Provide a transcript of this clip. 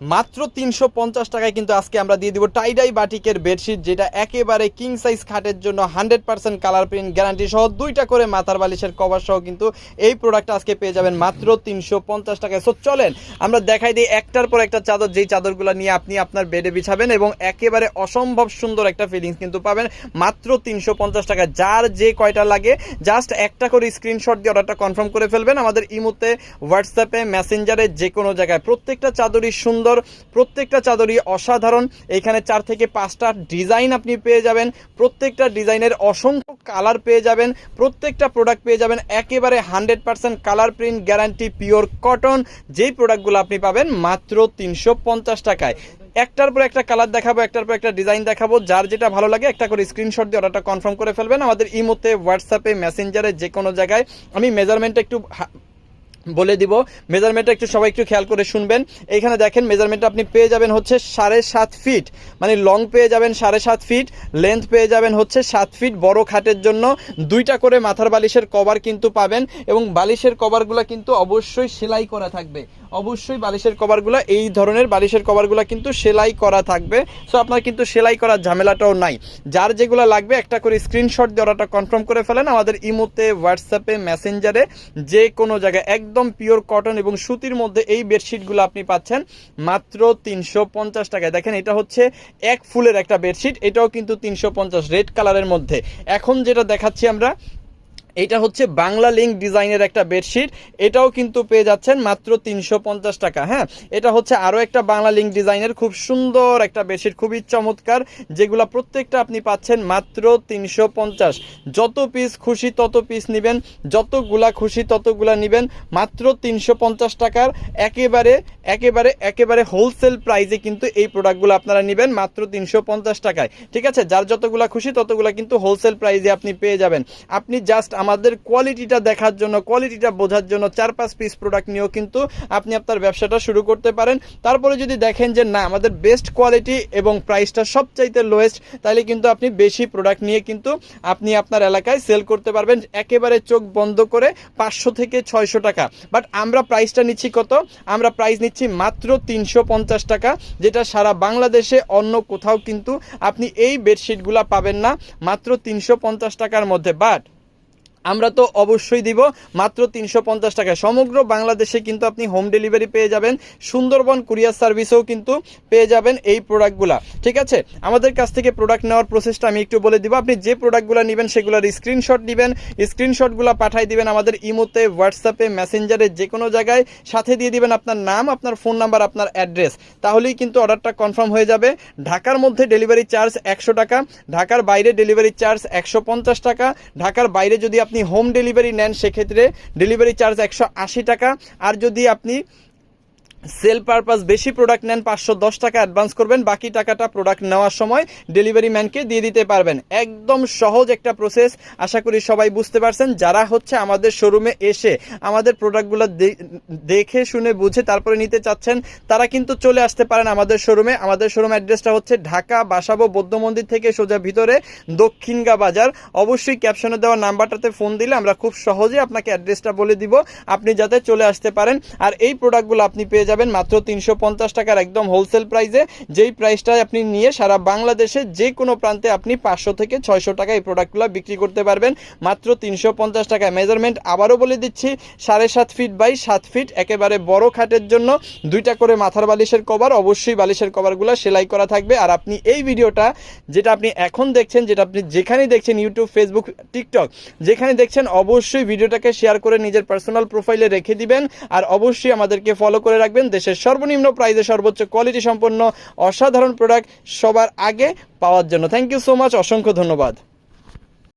মাত্র তিনশো পঞ্চাশ টাকায় কিন্তু আজকে আমরা দিয়ে দিব টাইডাই বাটিকের বেডশিট যেটা একেবারে কিং সাইজ খাটের জন্য hundred percent colour print guarantee সহ দুইটা করে মাথার বালিশের কভার সহ কিন্তু এই প্রোডাক্টটা আজকে পেয়ে যাবেন মাত্র তিনশো পঞ্চাশ টাকায়। সো চলেন, আমরা দেখাই দিই একটার পর একটা চাদর, যেই চাদরগুলো নিয়ে আপনি আপনার বেডে বিছাবেন এবং একেবারে অসম্ভব সুন্দর একটা ফিলিংস কিন্তু পাবেন মাত্র তিনশো পঞ্চাশ টাকা যার যে কয়টা লাগে জাস্ট একটা করে স্ক্রিনশট দিয়ে অর্ডারটা কনফার্ম করে ফেলবেন আমাদের ইমোতে হোয়াটসঅ্যাপে মেসেঞ্জারে যে কোনো জায়গায়। প্রত্যেকটা চাদরই সুন্দর প্রত্যেকটা চাদরই অসাধারণ। এখানে চার থেকে পাঁচটা ডিজাইন আপনি পেয়ে যাবেন। প্রত্যেকটা ডিজাইনের অসংখ্য কালার পেয়ে যাবেন। প্রত্যেকটা প্রোডাক্ট পেয়ে যাবেন। একেবারে hundred percent colour print guarantee pure cotton যেই প্রোডাক্টগুলো আপনি পাবেন মাত্র তিনশো পঞ্চাশ টাকায়। একটার পর একটা কালার দেখাবো, একটার পর একটা ডিজাইন দেখাবো। যার যেটা ভালো লাগে একটা করে স্ক্রিনশট দিয়ে অর্ডারটা কনফার্ম করে ফেলবেন। আমাদের ইমোতে হোয়াটসঅ্যাপে মেসেঞ্জারে যে কোনো জায়গায়। আমি মেজারমেন্টটা একটু বলে দিব। মেজারমেন্টটা একটু সবাই একটু খেয়াল করে শুনবেন। এইখানে দেখেন মেজারমেন্টটা আপনি পেয়ে যাবেন হচ্ছে সাড়ে সাত ফিট। মানে লং পেয়ে যাবেন সাড়ে সাত ফিট লেন্থ পেয়ে যাবেন হচ্ছে সাত ফিট বড় খাটের জন্য। দুইটা করে মাথার বালিশের কভার কিন্তু পাবেন এবং বালিশের কভারগুলো কিন্তু অবশ্যই সেলাই করা থাকবে। অবশ্যই বালিশের কভারগুলো, এই ধরনের বালিশের কভারগুলো কিন্তু সেলাই করা থাকবে। সো আপনার কিন্তু সেলাই করার ঝামেলাটাও নাই। যার যেগুলো লাগবে, একটা করে স্ক্রিনশট অর্ডারটা কনফার্ম করে ফেলেন আমাদের ইমোতে হোয়াটসঅ্যাপে মেসেঞ্জারে যে কোনো জায়গায়। একদম পিওর কটন এবং সুতির মধ্যে এই বেডশিটগুলো আপনি পাচ্ছেন মাত্র তিনশো পঞ্চাশ টাকায়। দেখেন, এটা হচ্ছে এক ফুলের একটা বেডশিট এটাও কিন্তু তিনশো পঞ্চাশ রেড কালারের মধ্যে। এখন যেটা দেখাচ্ছি আমরা এটা হচ্ছে বাংলা লিঙ্ক ডিজাইনের একটা বেডশিট এটাও কিন্তু পেয়ে যাচ্ছেন মাত্র তিনশো পঞ্চাশ টাকা হ্যাঁ? এটা হচ্ছে আরও একটা বাংলা লিঙ্ক ডিজাইনের খুব সুন্দর একটা বেডশিট খুবই চমৎকার, যেগুলা প্রত্যেকটা আপনি পাচ্ছেন মাত্র তিনশো পঞ্চাশ। যত পিস খুশি তত পিস নেবেন, যতগুলা খুশি ততগুলা নেবেন, মাত্র তিনশো পঞ্চাশ টাকার একেবারে একেবারে একেবারে হোলসেল প্রাইসে কিন্তু এই প্রোডাক্টগুলো আপনারা নেবেন মাত্র তিনশো পঞ্চাশ টাকায়। ঠিক আছে? যার যতগুলা খুশি ততগুলা কিন্তু হোলসেল প্রাইসে আপনি পেয়ে যাবেন। আপনি জাস্ট আমাদের কোয়ালিটিটা দেখার জন্য কোয়ালিটিটা বোঝার জন্য চার পাঁচ পিস প্রোডাক্ট নিয়েও কিন্তু আপনি আপনার ব্যবসাটা শুরু করতে পারেন। তারপরে যদি দেখেন যে না, আমাদের বেস্ট কোয়ালিটি এবং প্রাইসটা সবচাইতে লোয়েস্ট তাহলে কিন্তু আপনি বেশি প্রোডাক্ট নিয়ে কিন্তু আপনি আপনার এলাকায় সেল করতে পারবেন। একেবারে চোখ বন্ধ করে পাঁচশো থেকে ছয়শো টাকা। বাট আমরা প্রাইসটা নিচ্ছি কত? আমরা প্রাইস নিচ্ছি মাত্র তিনশো পঞ্চাশ টাকা, যেটা সারা বাংলাদেশে অন্য কোথাও কিন্তু আপনি এই বেডশিটগুলো পাবেন না, মাত্র তিনশো পঞ্চাশ টাকার মধ্যে। বাট আমরা তো অবশ্যই দিব। মাত্র তিনশো পঞ্চাশ টাকায়। সমগ্র বাংলাদেশে কিন্তু আপনি হোম ডেলিভারি পেয়ে যাবেন। সুন্দরবন কুরিয়ার সার্ভিসেও কিন্তু পেয়ে যাবেন এই প্রোডাক্টগুলা ঠিক আছে? আমাদের কাছ থেকে প্রোডাক্ট নেওয়ার প্রসেসটা আমি একটু বলে দিব। আপনি যে প্রোডাক্টগুলো নেবেন, সেগুলোর স্ক্রিনশট দিবেন স্ক্রিনশটগুলো পাঠিয়ে দিবেন আমাদের ইমোতে, হোয়াটসঅ্যাপে মেসেঞ্জারে যে কোনো জায়গায়। সাথে দিয়ে দিবেন আপনার নাম, আপনার ফোন নাম্বার আপনার অ্যাড্রেস তাহলেই কিন্তু অর্ডারটা কনফার্ম হয়ে যাবে। ঢাকার মধ্যে ডেলিভারি চার্জ একশো টাকা। ঢাকার বাইরে ডেলিভারি চার্জ একশো পঞ্চাশ টাকা। ঢাকার বাইরে যদি আপনি হোম ডেলিভারি নেন সেক্ষেত্রে ডেলিভারি চার্জ একশো আশি টাকা। আর যদি আপনি সেল পারপাস বেশি প্রোডাক্ট নেন, পাঁচশো দশ টাকা অ্যাডভান্স করবেন, বাকি টাকাটা প্রোডাক্ট নেওয়ার সময় ডেলিভারি ম্যানকে দিয়ে দিতে পারবেন। একদম সহজ একটা প্রসেস, আশা করি সবাই বুঝতে পারছেন। যারা হচ্ছে আমাদের শোরুমে এসে আমাদের প্রোডাক্টগুলো দেখে, শুনে, বুঝে, তারপরে নিতে চাচ্ছেন, তারা কিন্তু চলে আসতে পারেন আমাদের শোরুমে। আমাদের শোরুম অ্যাড্রেসটা হচ্ছে ঢাকা, বাসাবো, বৌদ্ধ মন্দির থেকে সোজা ভিতরে দক্ষিণগা বাজার। অবশ্যই ক্যাপশনে দেওয়া নাম্বারটাতে ফোন দিলে আমরা খুব সহজে আপনাকে অ্যাড্রেসটা বলে দিব, আপনি যাতে চলে আসতে পারেন। আর এই প্রোডাক্টগুলো আপনি পেয়ে যাবেন মাত্র তিনশো পঞ্চাশ টাকার একদম হোলসেল প্রাইসে যেই প্রাইসটায় আপনি নিয়ে সারা বাংলাদেশে যে কোনো প্রান্তে আপনি পাঁচশো থেকে ছয়শো টাকা এই প্রোডাক্টগুলো বিক্রি করতে পারবেন। মাত্র তিনশো পঞ্চাশ টাকায় মেজারমেন্ট আবারও বলে দিচ্ছি, সাড়ে সাত ফিট বাই সাত ফিট একেবারে বড় খাটের জন্য দুইটা করে মাথার বালিশের কভার অবশ্যই বালিশের কভারগুলো সেলাই করা থাকবে। আর আপনি এই ভিডিওটা যেটা আপনি এখন দেখছেন, যেটা আপনি যেখানেই দেখছেন ইউটিউব ফেসবুক টিকটক যেখানে দেখছেন, অবশ্যই ভিডিওটাকে শেয়ার করে নিজের পার্সোনাল প্রোফাইলে রেখে দিবেন। আর অবশ্যই আমাদেরকে ফলো করে রাখবেন। দেশের সর্বনিম্ন প্রাইজে সর্বোচ্চ কোয়ালিটি সম্পন্ন অসাধারণ প্রোডাক্ট সবার আগে পাওয়ার জন্য। থ্যাংক ইউ সো মাচ অসংখ্য ধন্যবাদ।